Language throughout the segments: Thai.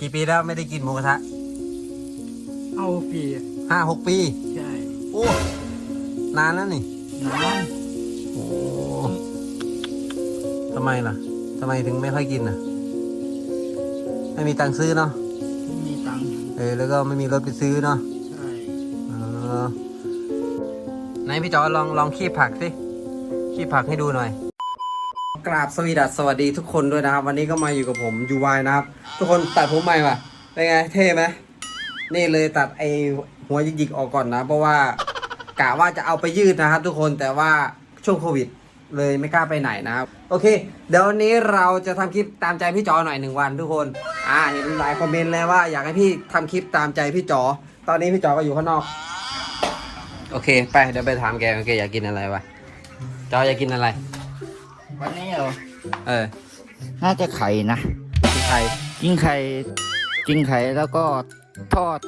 กี่ปีแล้วไม่ได้กินหมูกระทะเอาปีห้าหกปี ใช่โอ้ นานแล้วนี่นานโอ้ทำไมล่ะทำไมถึงไม่ค่อยกินน่ะ ไม่มีตังค์ซื้อเนาะไม่มีตังค์เออ แล้วก็ไม่มีรถไปซื้อเนาะใช่เออไหนพี่จอลองลองคีบผักสิคีบผักให้ดูหน่อย กราบสวีดัสสวัสดีทุกคนด้วยนะครับ วันนี้ก็มาอยู่กับผมยูวายนะครับ ทุกคนตัดผมใหม่ป่ะเป็นไงเท่ไหมนี่เลยตัดไอหัวยิกๆออกก่อนนะ เพราะว่ากะว่าจะเอาไปยืดนะครับ ทุกคนแต่ว่าช่วงโควิด เลยไม่กล้าไปไหนนะครับ โอเค เดี๋ยววันนี้เราจะทำคลิปตามใจพี่จอหน่อยหนึ่งวัน ทุกคนอ่าเห็นหลายคอมเมนต์แล้วว่าอยากให้พี่ทำคลิปตามใจพี่จอ ตอนนี้พี่จอก็อยู่ข้างนอก โอเค ไปเดี๋ยวไปถามแกว่าแกอยากกินอะไรวะจออยากกินอะไร วันนี้เหรอ เออ น่าจะไข่นะกินไข่กินไข่กินไข่แล้วก็ทอด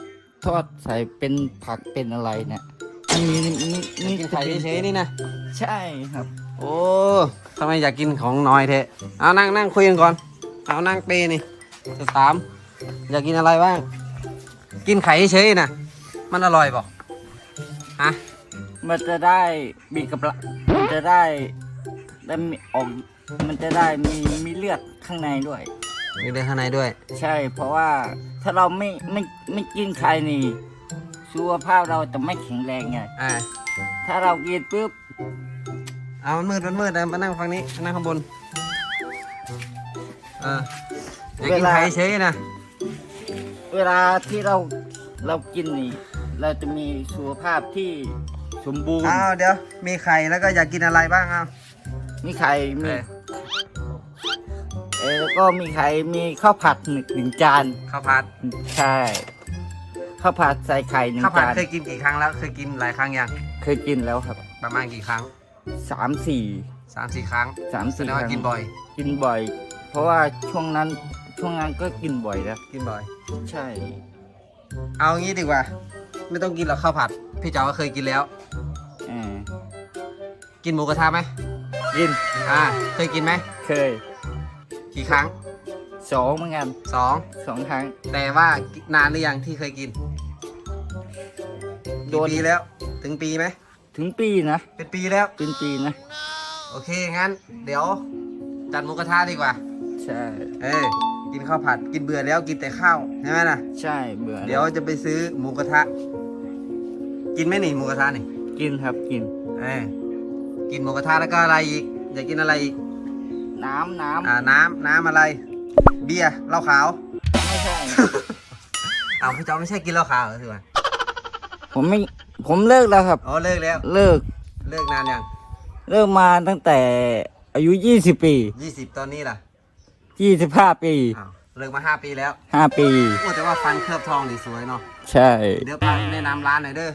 ทอดใส่เป็นผักเป็นอะไรเนี่ยอันนี้นี่นี่กินไข่เฉยๆนี่นะ ใช่ครับ โอ้ทำไมอยากกินของน้อยเทะเอานั่งนั่งคุยกันก่อน เอานั่งเปนี่จะถาม อยากกินอะไรบ้าง กินไข่เฉยๆนะมันอร่อยเปล่าฮะมันจะได้มีกำลังมันจะได้ ได้มีออกมันจะได้มีมีเลือดข้างในด้วย มีเรื่องข้างในด้วย ใช่ เพราะว่าถ้าเราไม่ไม่ไม่กินไข่นี่สุขภาพเราจะไม่แข็งแรงไงอ่าถ้าเรากินปุ๊บเอามันมืดมันมืดนะมานั่งฝั่งนี้มานั่งข้างบนเอออยากกินไข่เฉยๆนะเวลาที่เราเรากินนี่ เราจะมีสุขภาพที่สมบูรณ์อ้าวเดี๋ยวมีไข่แล้วก็อยากกินอะไรบ้างเอา มีไข่มีเออเออแล้วก็มีไข่มีข้าวผัดหนึ่งหนึ่งจานข้าวผัดใช่ข้าวผัดใส่ไข่หนึ่งข้าวผัดจานเคยกินกี่ครั้งแล้วเคยกินหลายครั้งยังเคยกินแล้วครับ ประมาณกี่ครั้งสามสี่สามสี่ครั้งสามแสสี่ดงคว่ารั้งกินบ่อย กินบ่อย เพราะว่าช่วงนั้นช่วงนั้นก็กินบ่อยแล้วกินบ่อย ใช่ เอางี้ดีกว่า ไม่ต้องกินหรอกข้าวผัด พี่จ๋าก็เคยกินแล้วเออกินหมูกระทะไหม กินอ่าเคยกินไหมเคยกี่ครั้งสองเหมือนกันสองสองครั้ง แต่ว่านานหรือยังที่เคยกินโดกี่น ปีแล้ว ถึงปีไหมถึงปีนะเป็นปีแล้ว เป็นปีนะ โอเคงั้น เดี๋ยวจัดหมูกระทะดีกว่า ใช่ เออกินข้าวผัดกินเบื่อแล้วกินแต่ข้าวใช่ไหมล่ะ ใช่เบื่อเดี๋ยวจะไปซื้อหมูกระทะ กินไหมนี่หมูกระทะนี่กินครับกิน เออ กินหมูกระทะแล้วก็อะไรอีก อยากกินอะไรอีก น้ำน้ำอ่า น้ำน้ำอะไร เบียร์เหล้าขาวไม่ใช่อ้าวพี่จอมไม่ใช่กินเหล้าขาวเหรอสิวะผมไม่ผมเลิกแล้วครับ อ๋อเลิกแล้ว เลิกเลิกนานยังเลิกมาตั้งแต่อายุยี่สิบปี ยี่สิบตอนนี้ล่ะยี่สิบห้าปี อ้าวเลิกมาห้าปีแล้วห้าปี โอ้แต่ว่าฟันเคลือบทองนี่สวยเนาะ ใช่ เดี๋ยวพาแนะนำร้านหน่อยเด้อ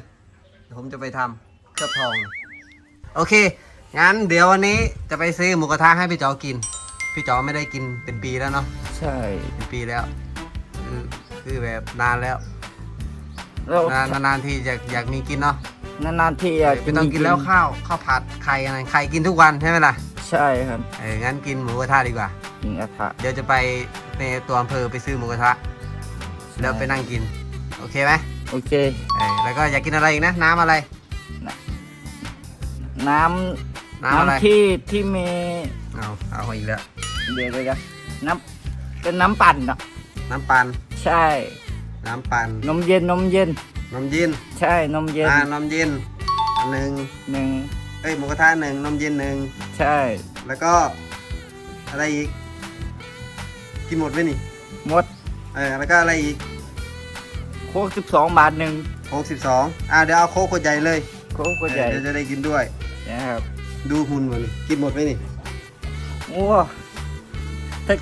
เดี๋ยวผมจะไปทำเคลือบทอง โอเค งั้นเดี๋ยววันนี้จะไปซื้อหมูกระทะให้พี่จอกิน พี่จอไม่ได้กินเป็นปีแล้วเนาะ ใช่ เป็นปีแล้ว คือคือแบบนานแล้ว เรานานนานๆทีอยากอยากมีกินเนาะนานๆที่อยากไม่ต้องกินแล้วข้าวข้าวผัดไข่อะไรไข่กินทุกวันใช่ไหมล่ะ ใช่ครับ เออ งั้นกินหมูกระทะดีกว่า กินกระทะ เดี๋ยวจะไปในตัวอำเภอไปซื้อหมูกระทะ แล้วไปนั่งกิน โอเคไหมโอเค เออ แล้วก็อยากกินอะไรอีกนะ น้ำอะไร น้ำน้ำอะไรน้ำที่ที่มีเอาเอาอีกแล้วเดี๋ยวเลยนะน้ำเป็นน้ำปั่นเนาะน้ำปันใช่ น้ำปันนมเย็นนมเย็นนมเย็นใช่นมเย็นอ่านมเย็นอันหนึ่งหนึ่งเอ้ยหมูกระทะหนึ่งนมเย็นหนึ่งใช่ แล้วก็ อะไรอีกกินหมดไหมนี่หมดเออแล้วก็อะไรอีกโค้กสิบสองบาทหนึ่งโค้กสิบสองอ่าเดี๋ยวเอาโค้กขวดใหญ่เลยโค้กก็ใหญ่เออเดี๋ยวจะได้กินด้วย นะครับดูหุ่นมันนี่กินหมดไหมนี่โอ้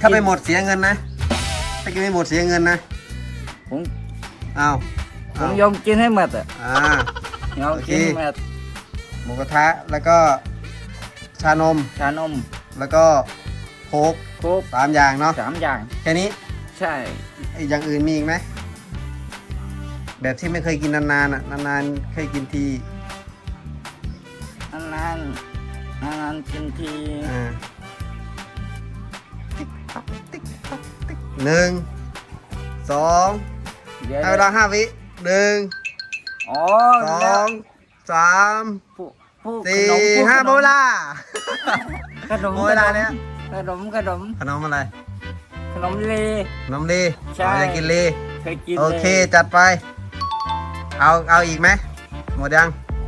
ถ้าไม่หมดเสียเงินนะถ้ากินไม่หมดเสียเงินนะผมเอาผมเอายอมกินให้หมดอะอ่ายอมโอเคกินให้หมดหมูกระทะแล้วก็ชานมชานม แล้วก็โค้กโค้กสามอย่างเนาะสามอย่าง แค่นี้ ใช่ไอ้อย่างอื่นมีอีกไหมแบบที่ไม่เคยกินนานๆอะนานๆเคยกินที อันนั้นอันนั้นกินทีอ่าติ๊กต๊อกติ๊กต๊อกติ๊กหนึ่งสสองให้เวลาห้าวิหนึ่งอ๋อสอแล้วงสามผู้ผู้สี่ขนมผู้ห้าขนโมลา ขนมหมดเวลาแล้ว ขนมขนมขนมอะไรขนมเล ขนมลีใช่ เราจะกินลีเคยกินโอเคลยจัดไป เอาเอาอีกไหมหมดยัง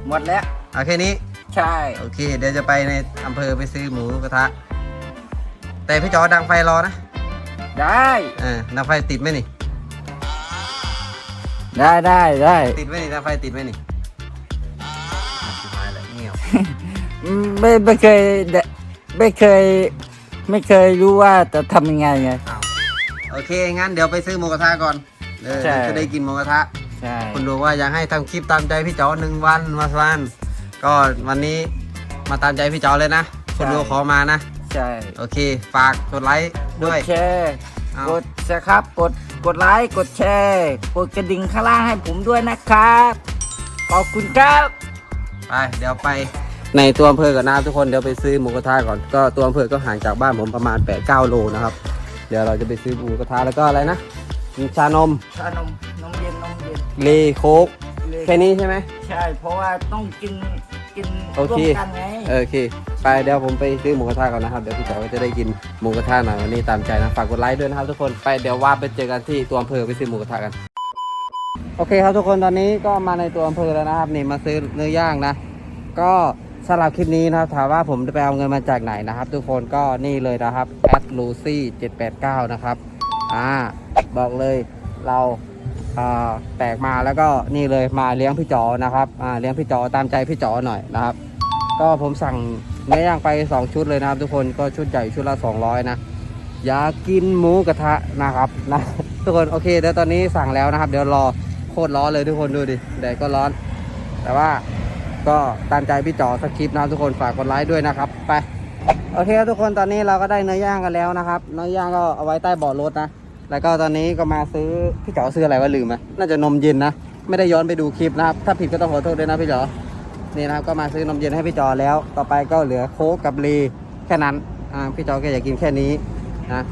หมดแล้วเอาแค่นี้ ใช่ โอเค เดี๋ยวจะไปในอำเภอไปซื้อหมูกระทะ แต่พี่จอดังไฟรอนะได้เออดังไฟติดไหมนี่ ได้ได้ได้ติดไหมนี่ดังไฟติดไหมนี่สุดท้ายแล้วเงียบอืมไม่ไม่เคยเดไม่เคย ไม่เคยรู้ว่าจะทำยังไงไง อ้าวโอเค งั้นเดี๋ยวไปซื้อหมูกระทะก่อนเออใช่ จะได้กินหมูกระทะ ใช่คุณดูว่าอยากให้ทำคลิปตามใจพี่จอหนึ่งวันมาสัน ก็วันนี้มาตามใจพี่จอเลยนะคุณดูขอมานะ ใช่โอเค ฝากกดไลค์กด้วยดแชร์เอา กดแชร์ครับ กดกดไลค์กดแชร์กดกระดิ่งข้างล่างให้ผมด้วยนะครับขอบคุณครับ ไป เดี๋ยวไปในตัวอำเภอก่อนนะครับทุกคนเดี๋ยวไปซื้อหมูกระทะก่อนก็ตัวอำเภอก็ห่างจากบ้านผมประมาณ 8-9 โลนะครับ เดี๋ยวเราจะไปซื้อหมูกระทะแล้วก็อะไรนะชานม ชานมนมเย็นนมเย็นเลโคก แค่นี้ใช่ไหมใช่ เพราะว่าต้องกินกินโอร่วเคมกันไงโอเค ไปเดี๋ยวผมไปซื้อหมูกระทะก่อนนะครับ เดี๋ยวพี่จ๋อก็จะได้กินหมูกระทะหน่อยวันนี้ตามใจนะ ฝากกดไลค์ด้วยนะครับทุกคน ไปเดี๋ยวว่าไปเจอกันที่ตัวอำเภอไปซื้อหมูกระทะกัน โอเคครับทุกคนตอนนี้ก็มาในตัวอำเภอแล้วนะครับนี่มาซื้อเนื้อย่างนะ ก็สำหรับคลิปนี้นะครับถามว่าผมจะไปเอาเงินมาจากไหนนะครับ ทุกคนก็นี่เลยนะครับ at lucy 789 นะครับ อ่าบอกเลยเราอ่า แตกมาแล้วก็นี่เลยมาเลี้ยงพี่จอนะครับเลี้ยงพี่จอตามใจพี่จอหน่อยนะครับ ก็ผมสั่งเนื้อย่างไป 2 ชุดเลยนะครับ ทุกคนก็ชุดใหญ่ชุดละ 200 นะอยากกินหมูกระทะนะครับนะทุกคนโอเคเดี๋ยวตอนนี้สั่งแล้วนะครับ เดี๋ยวรอโคตรร้อนเลยทุกคนดูดิแดดก็ร้อน แต่ว่าก็ตามใจพี่จอสคริปต์นะทุกคนฝากกดไลค์ด้วยนะครับ ไปโอเคทุกคนตอนนี้เราก็ได้เนื้อย่างกันแล้วนะครับ เนื้อย่างก็เอาไว้ใต้เบาะรถนะ แล้วก็ตอนนี้ก็มาซื้อพี่จ๋อซื้ออะไรวะลืมไหมน่าจะนมเย็นนะ ไม่ได้ย้อนไปดูคลิปนะครับ ถ้าผิดก็ต้องขอโทษด้วยนะพี่จ๋อนี่นะครับก็มาซื้อนมเย็นให้พี่จอแล้ว ต่อไปก็เหลือโค้กกับลีแค่นั้นอ่าพี่จอแกอยากกินแค่นี้นะ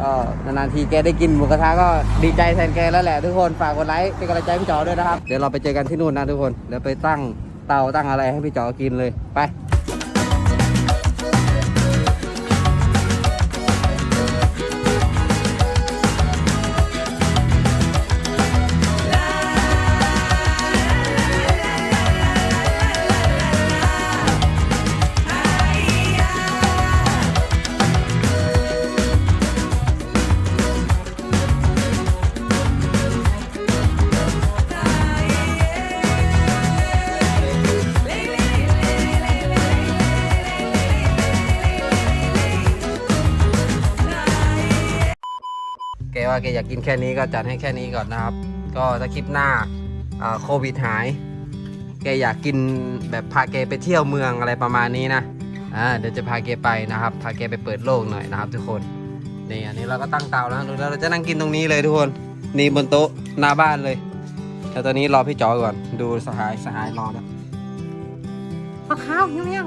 ก็นานๆทีแกได้กินหมูกระทะก็ดีใจแทนแกแล้วแหละทุกคนฝากกดไลค์เป็นกำลังใจพี่จอด้วยนะครับ เดี๋ยวเราไปเจอกันที่นู่นนะทุกคนเดี๋ยวไปตั้งเตาตั้งอะไรให้พี่จอกินเลยไป ว่าแกอยากกินแค่นี้ก็จัดให้แค่นี้ก่อนนะครับ ก็ถ้าคลิปหน้าอ่าโควิดหาย แกอยากกินแบบพาแกไปเที่ยวเมืองอะไรประมาณนี้นะอ่าเดี๋ยวจะพาแกไปนะครับ พาแกไปเปิดโลกหน่อยนะครับ ทุกคนนี่อันนี้เราก็ตั้งเตาแล้วแล้วเราจะนั่งกินตรงนี้เลยทุกคนนี่บนโต๊ะหน้าบ้านเลยแต่ตอนนี้รอพี่จอก่อนดูสหายสหายรอแล้วปลาขาวหิวยัง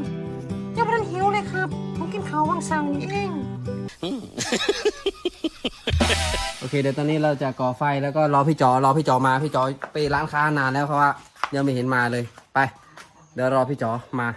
ยังไม่ทันหิวเลยครับผมกินข้าววังสังนี่เองโอ เคเดี๋ยวตอนนี้เราจะก่อไฟแล้วก็รอพี่จอรอพี่จอมาพี่จอไปร้านค้านานแล้วเพราะว่ายังไม่เห็นมาเลยไป เดี๋ยวรอพี่จอมา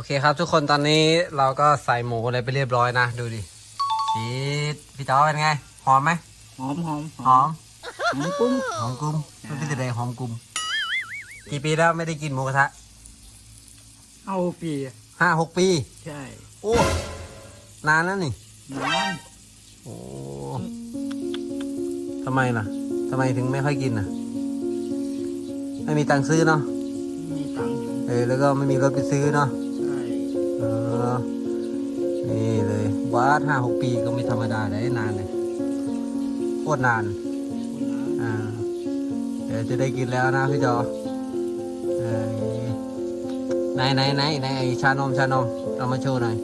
อเคครับทุกคนตอนนี้เราก็ใส่หมูอะไรไปเรียบร้อยนะ ดูดิชีสพี่จอเป็นไง หอมไหมหอมหอมหอมหอมกุ้งหอมกุ้มไม่เป็นไรหอมกุ้มกี่ปีแล้วไม่ได้กินหมูกระทะเอาปีห้าหกปี ใช่โอ้นานแล้วนี่น้โอ้ทำไมล่ะทำไมถึงไม่ค่อยกินอะ ไม่มีตังค์ซื้อเนาะำมีตังค์เออแล้วก็ไม่มีรถไปซื้อเนาะใช่เออ นี่เลยวัดห้าหกปีก็ไม่ธรรมดาได้นานเลยโคตรนาน อ่า เดี๋ยวจะได้กินแล้วนะพี่จอออไหนไหนไหนไหนไอชานมชานมเอามาโชว์หน่อย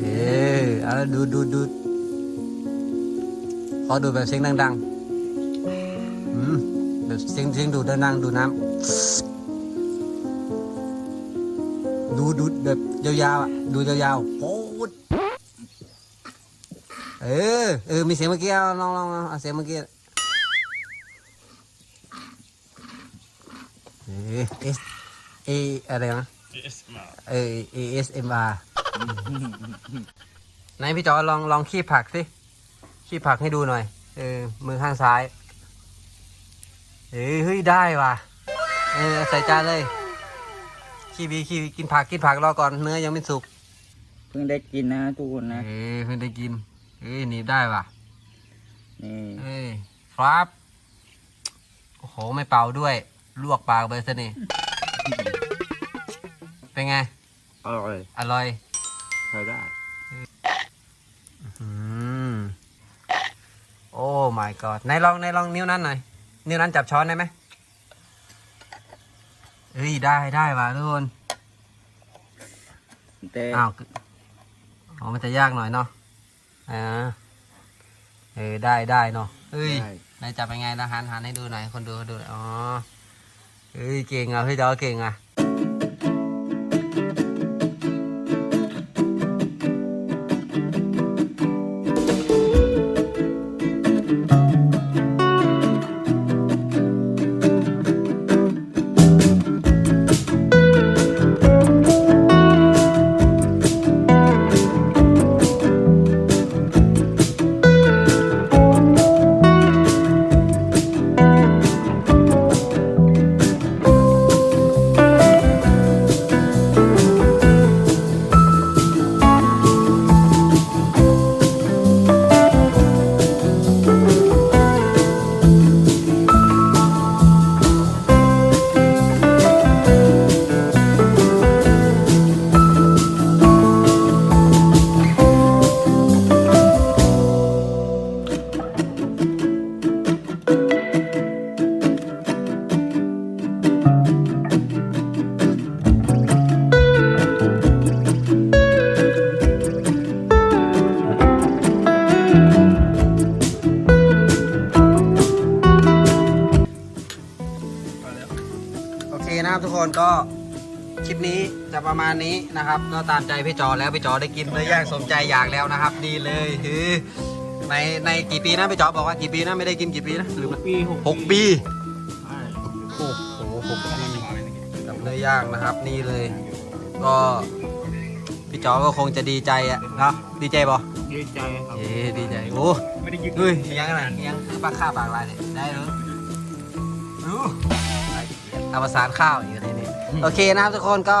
เออเอาดูดูดูขอดูแบบเสียงดังๆ อืม แบบเสียงเสียงดูดดังๆดูน้ำ ดูดูแบบยาวๆอะดูยาวๆโป๊ดเออเออมีเสียงเมื่อกี้เอาลองลองลองเอาเสียงเมื่อกี้เออเอสเออะไรนะเอเอ ASMR ไหนพี่จอลองลองขี้ผักสิขี้ผักให้ดูหน่อย เออมือข้างซ้าย เอ้ยเฮ้ยได้ว่ะ เออใส่จานเลย ขี้บีขี้บีกินผักกินผักรอก่อนเนื้อยังไม่สุกเพิ่งได้กินนะทุกคนนะเอ้ยเพิ่งได้กินเอ้ยหนีบได้ว่ะนี่เอ้ยครับโอ้โหไม่เป่าด้วย ลวกปากไปซะนี่เป็นไง อร่อยอร่อยใช้ได้อืมโอ้ my god ไหนลองไหนลองนิ้วนั้นหน่อย นิ้วนั้นจับช้อนได้ไหม เฮ้ยได้ได้ว่ะทุกคนแต่อ้าวอ๋อมันจะยากหน่อยเนาะอ่าเออได้ได้เนาะเฮ้ยได้ไหนจับเป็นไงนะหันหันให้ดูหน่อยคนดูดูหน่อยอ๋อเฮ้ยเก่งอะพี่จอเก่งอะ จะประมาณนี้นะครับ ก็ตามใจพี่จอแล้วพี่จอได้กินเนื้อย่างสมใจอยากแล้วนะครับ ดีเลยคือในในกี่ปีนะพี่จอบอกว่ากี่ปีนะไม่ได้กินกี่ปีนะหรือปีหกหกปีใช่โอ้โหหกปีกับเนื้อย่างนะครับ นี่เลย ก็พี่จอก็คงจะดีใจอะเนาะดีใจบ่ดีใจครับเย้ดีใจโอ้ไม่ได้ยึดเฮ้ยยังไงยังคือปลาข้าวปากลายเนี่ยได้เหรอรู้เอาประสานข้าวอยู่ในนี้โอเคนะครับทุกคนก็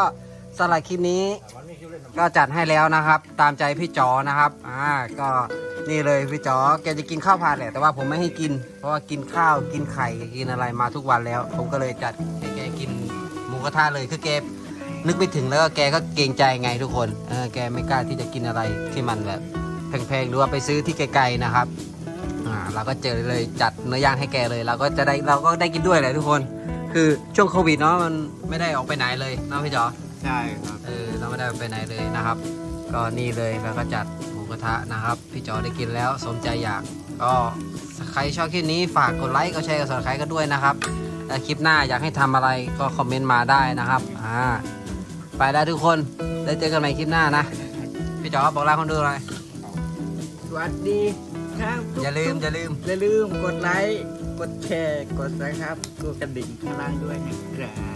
สำหรับคลิปนี้ก็จัดให้แล้วนะครับ ตามใจพี่จอนะครับอ่าก็นี่เลยพี่จอแกจะกินข้าวผัดแหละแต่ว่าผมไม่ให้กิน เพราะว่ากินข้าวกินไข่กินอะไรมาทุกวันแล้ว ผมก็เลยจัดให้แกกินหมูกระทะเลยคือแกนึกไปถึงแล้วก็แกก็เกรงใจไงทุกคนเออแกไม่กล้าที่จะกินอะไรที่มันแบบแพงๆหรือว่าไปซื้อที่ไกลๆนะครับอ่าเราก็เจอเลยจัดเนื้อย่างให้แกเลยเราก็จะได้เราก็ได้กินด้วยแหละทุกคน คือช่วงโควิดเนาะมันไม่ได้ออกไปไหนเลยเนาะพี่จอ ใช่ครับเออเราไม่ได้ไปไหนเลยนะครับ ก็นี่เลยแล้วก็จัดหมูกระทะนะครับ พี่จอได้กินแล้วสมใจอยาก ก็ใครชอบคลิปนี้ฝากกดไลค์กดแชร์กด subscribe กันด้วยนะครับและคลิปหน้าอยากให้ทำอะไรก็คอมเมนต์มาได้นะครับอ่าไปแล้วทุกคนได้เจอกันใหม่คลิปหน้านะ พี่จอบอกลาคนดูหน่อยสวัสดีครับอย่าลืมอย่าลืม อย่าลืมกดไลค์ กดแชร์ กดซับครับกดกระดิ่งข้างล่างด้วยนะครับ